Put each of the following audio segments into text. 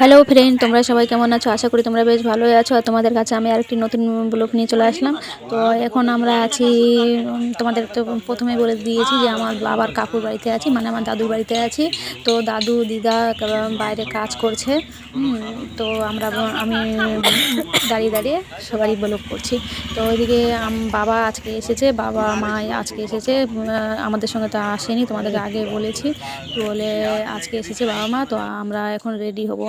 Hello friend তোমরা সবাই কেমন আছো? আশা করি তোমরা বেশ ভালোই আছো। আর তোমাদের কাছে আমি আরেকটি নতুন ব্লগ নিয়ে চলে আসলাম। তো এখন আমরা আছি তোমাদের তো প্রথমে বলে দিয়েছি যে আমার বাবার কাকুর বাড়িতে আছি মানে আমার দাদুর বাড়িতে আছি। তো দাদু, দিদা বাইরে কাজ করছে। তো আমরা আমি দাঁড়িয়ে দাঁড়িয়ে সবারই ব্লগ করছি। তো ওইদিকে বাবা আজকে এসেছে, বাবা মা আজকে এসেছে। আমাদের সঙ্গে তো আসেনি, তোমাদেরকে আগে বলেছি। তো বলে আজকে এসেছে বাবা মা, তো আমরা এখন রেডি হব।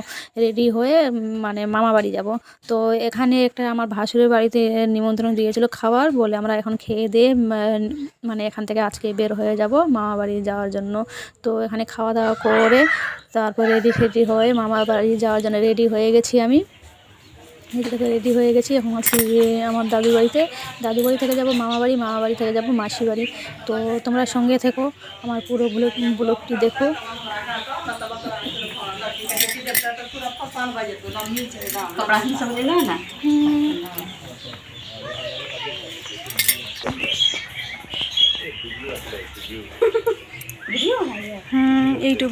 রেডি হয়ে মানে মামা বাড়ি যাব। তো এখানে একটা আমার ভাসুরের বাড়িতে নিমন্ত্রণ দিয়েছিল খাবার বলে আমরা এখন খেয়ে দিয়ে মানে এখান থেকে আজকে বের হয়ে যাব মামা বাড়ি যাওয়ার জন্য। তো এখানে খাওয়া দাওয়া করে তারপর রেডি ফেডি হয়ে মামা বাড়ি যাওয়ার জন্য রেডি হয়ে গেছি আমি। এদিকে রেডি হয়ে গেছি এখন আছি আমার দাদুর বাড়িতে। দাদু বাড়ি থেকে যাব মামা বাড়ি মামা বাড়ি থেকে যাব মাসি বাড়ি। তো তোমরা সঙ্গে থেকো, আমার পুরো ব্লগ ব্লগটি দেখো। कपड़ा ही सब लेना है ना वीडियो है हम्म यूट्यूब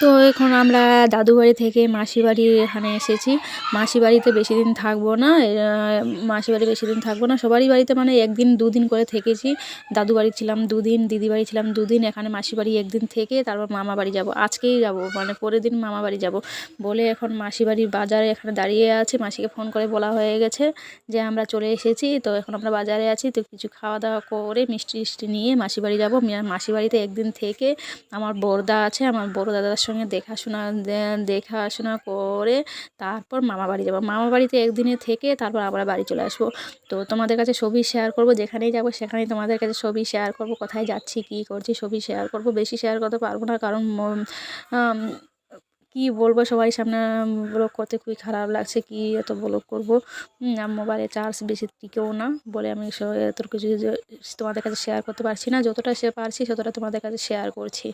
তো এখন আমরা দাদু বাড়ি থেকে মাসি বাড়ি এখানে এসেছি। মাসি বাড়িতে বেশি দিন থাকব না মাসি বাড়ি বেশি দিন থাকব না। সবারই বাড়িতে মানে একদিন, দুদিন করে থেকেছি। দাদু বাড়ি ছিলাম দুদিন দিদি বাড়ি ছিলাম দুদিন, এখানে মাসি বাড়ি একদিন থেকে তারপর মামা বাড়ি যাব। আজকেই যাব মানে পরের দিন মামা বাড়ি যাব বলে এখন মাসি বাড়ির বাজারে এখানে দাঁড়িয়ে আছে। মাসিকে ফোন করে বলা হয়ে গেছে যে আমরা চলে এসেছি। তো এখন আমরা বাজারে আছি, তো কিছু খাওয়া দাওয়া করে মিষ্টি মিষ্টি নিয়ে মাসি বাড়ি যাব। মাসি বাড়িতে একদিন থেকে আমার বড়দা আছে, আমার বড় দাদার সঙ্গে দেখাশোনা দেখাশোনা করে তারপর মামা বাড়ি যাব। মামা বাড়িতে একদিনে থেকে তারপর আবার বাড়ি চলে আসব। তো তোমাদের কাছে ছবি শেয়ার করব, যেখানেই যাব সেখানেই তোমাদের কাছে ছবি শেয়ার করব, কোথায় যাচ্ছি, কী করছি, ছবি শেয়ার করব। বেশি শেয়ার করতে পারব না কারণ কি বলব সবাই সামনে ব্লগ করতে খুবই খারাপ লাগছে, কি এত ব্লগ করব? আর মোবাইলে চার্জ বেশি টিকেও না বলে আমি এত কিছু তোমাদের কাছে শেয়ার করতে পারছি না। যতটা সে পারছি, ততটা তোমাদের কাছে শেয়ার করছি।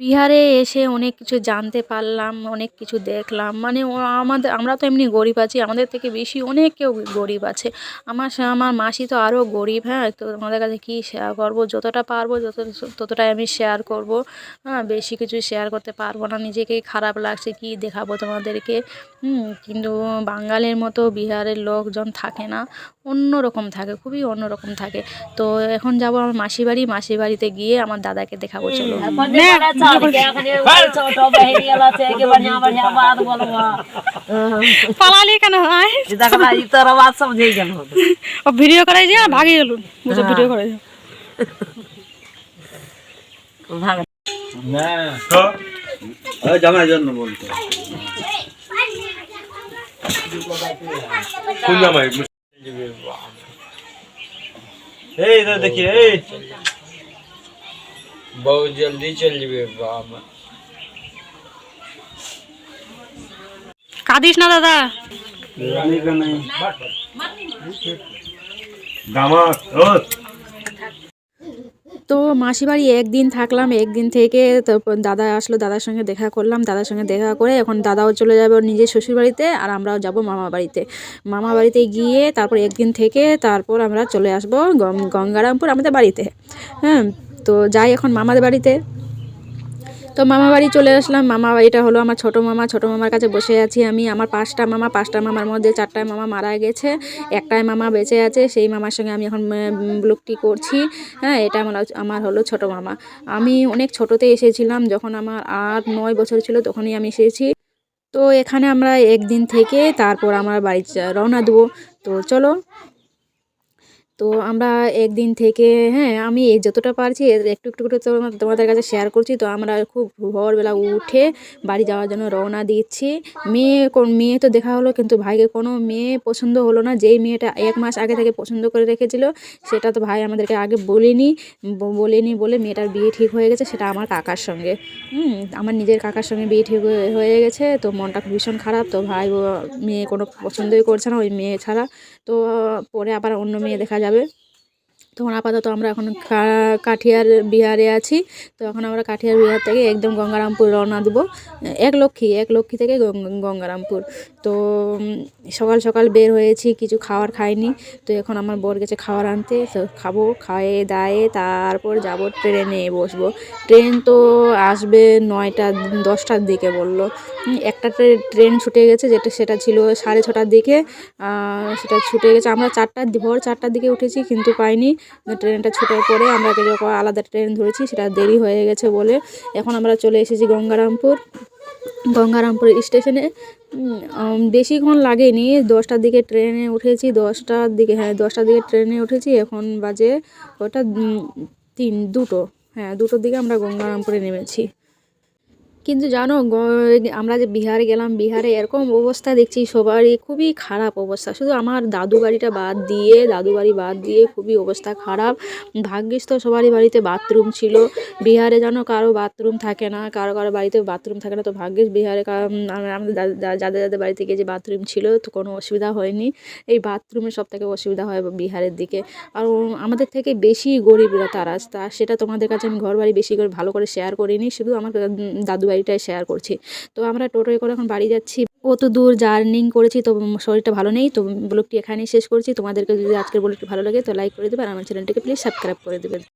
বিহারে এসে অনেক কিছু জানতে পারলাম, অনেক কিছু দেখলাম। মানে আমাদের, আমরা তো এমনি গরিব আছি, আমাদের থেকে বেশি অনেক কেউ গরিব আছে। আমার আমার মাসি তো আরও গরিব হ্যাঁ? তো তোমাদের কাছে কী শেয়ার করব? যতটা পারব, যত, ততটাই আমি শেয়ার করব। হ্যাঁ বেশি কিছু শেয়ার করতে পারব না। নিজেকেই খারাপ লাগছে কি দেখাবো তোমাদেরকে। কিন্তু বাঙালির মতো বিহারের লোকজন থাকে না। অন্য রকম থাকে খুবই অন্য রকম থাকে তো এখন যাব আমার মাসি বাড়ি মাসি বাড়িতে গিয়ে আমার দাদাকে দেখাবো চলো পালালি কেন ভিডিও করে যে ভাগে গেল ভিডিও করে না জন্য বলতো এই এটা দেখি এই बहुत जल्दी चल जेबे बाप কাঁদিস না দাদা দামাত ও তো মাসি বাড়ি একদিন থাকলাম, একদিন থেকে তারপর দাদা আসলো, দাদার সঙ্গে দেখা করলাম, দাদার সঙ্গে দেখা করে এখন দাদাও চলে যাবে ওর নিজের শ্বশুর বাড়িতে আর আমরাও যাব মামা বাড়িতে মামা বাড়িতে গিয়ে তারপর একদিন থেকে তারপর আমরা চলে আসব গঙ্গারামপুর আমাদের বাড়িতে। হ্যাঁ তো যাই এখন মামাদের বাড়িতে। তো মামা বাড়ি চলে আসলাম। মামা বাড়িটা হলো আমার ছোটো মামা। ছোটো মামার কাছে বসে আছি আমি। আমার পাঁচটা মামা, পাঁচটা মামার মধ্যে চারটায় মামা মারা গেছে একটাই মামা বেঁচে আছে। সেই মামার সঙ্গে আমি এখন ব্লগটি করছি। হ্যাঁ এটা আমার আমার হলো ছোটো মামা। আমি অনেক ছোটোতে এসেছিলাম। যখন আমার আট, নয় বছর ছিল, তখনই আমি এসেছি। তো এখানে আমরা একদিন থেকে তারপর আমার বাড়ি রওনা দেবো। তো চলো তো আমরা একদিন থেকে হ্যাঁ আমি যতটা পারছি একটু একটু করে তোমাদের কাছে শেয়ার করছি। তো আমরা খুব ভোরবেলা উঠে বাড়ি যাওয়ার জন্য রওনা দিচ্ছি। মেয়ে কোন মেয়ে তো দেখা হলো, কিন্তু ভাইকে কোনো মেয়ে পছন্দ হলো না। যেই মেয়েটা এক মাস আগে থেকে পছন্দ করে রেখেছিল, সেটা তো ভাই আমাদেরকে আগে বলেনি বলেনি বলে মেয়েটার বিয়ে ঠিক হয়ে গেছে, সেটা আমার কাকার সঙ্গে। হুম, আমার নিজের কাকার সঙ্গে বিয়ে ঠিক হয়ে- গেছে, তো মনটা ভীষণ খারাপ। তো ভাই মেয়ে কোনো পছন্দই করছে না ওই মেয়ে ছাড়া। তো পরে আবার অন্য মেয়ে দেখা যাবে। তখন আপাতত আমরা এখন কাঠিয়ার বিহারে আছি। তো এখন আমরা কাঠিয়ার বিহার থেকে একদম গঙ্গারামপুর রওনা দেবো। এক লক্ষ্মী এক লক্ষ্মী থেকে গঙ্গ- গঙ্গারামপুর। তো সকাল সকাল বের হয়েছি, কিছু খাবার খাইনি। তো এখন আমার বর গেছে খাবার আনতে। তো খাব, খায়ে দায়ে তারপর যাব ট্রেনে বসবো। ট্রেন তো আসবে নয়টা, দশটার দিকে বলল। একটা ট্রে- ট্রেন ছুটে গেছে যেটা, সেটা ছিল সাড়ে ছটার দিকে। সেটা ছুটে গেছে। আমরা চারটার ভোর চারটার দিকে উঠেছি কিন্তু পাইনি। ট্রেনটা ছোটার পরে আমরা যখন আলাদা ট্রেন ধরেছি, সেটা দেরি হয়ে গেছে বলে এখন আমরা চলে এসেছি গঙ্গারামপুর। গঙ্গারামপুর স্টেশনে। বেশিক্ষণ লাগেনি। দশটার দিকে ট্রেনে উঠেছি, দশটার দিকে হ্যাঁ দশটার দিকে ট্রেনে উঠেছি। এখন বাজে ওটা তিন, দুটো। হ্যাঁ দুটোর দিকে আমরা গঙ্গারামপুরে নেমেছি। কিন্তু জানো আমরা যে বিহারে গেলাম, বিহারে এরকম অবস্থা দেখছি সবারই খুবই খারাপ অবস্থা। শুধু আমার দাদু বাড়িটা বাদ দিয়ে, দাদু বাড়ি বাদ দিয়ে খুবই অবস্থা খারাপ। ভাগ্যিস তো সবারই বাড়িতে বাথরুম ছিল। বিহারে জানো, কারও বাথরুম থাকে না, কারও কারও বাড়িতে বাথরুম থাকে না। তো ভাগ্যিস বিহারে আমাদের যাদের যাদের বাড়ি থেকে যে বাথরুম ছিল, তো কোনো অসুবিধা হয়নি। এই বাথরুমের সব থেকে অসুবিধা হয় বিহারের দিকে। আর আমাদের থেকে বেশি গরিবরা তারা। সেটা তোমাদের কাছে আমি ঘর বাড়ি বেশি করে ভালো করে শেয়ার করিনি। শুধু আমার দাদু বাড়িটাই শেয়ার করছি। তো আমরা টোটোয় করে এখন বাড়ি যাচ্ছি। অত দূর জার্নিং করেছি, তো শরীরটা ভালো নেই, তো ব্লগটি এখানেই শেষ করছি। তোমাদেরকে যদি আজকের ব্লগটি ভালো লাগে, তো লাইক করে দেবে, আর আমার চ্যানেলটিকে প্লিজ সাবস্ক্রাইব করে দেবে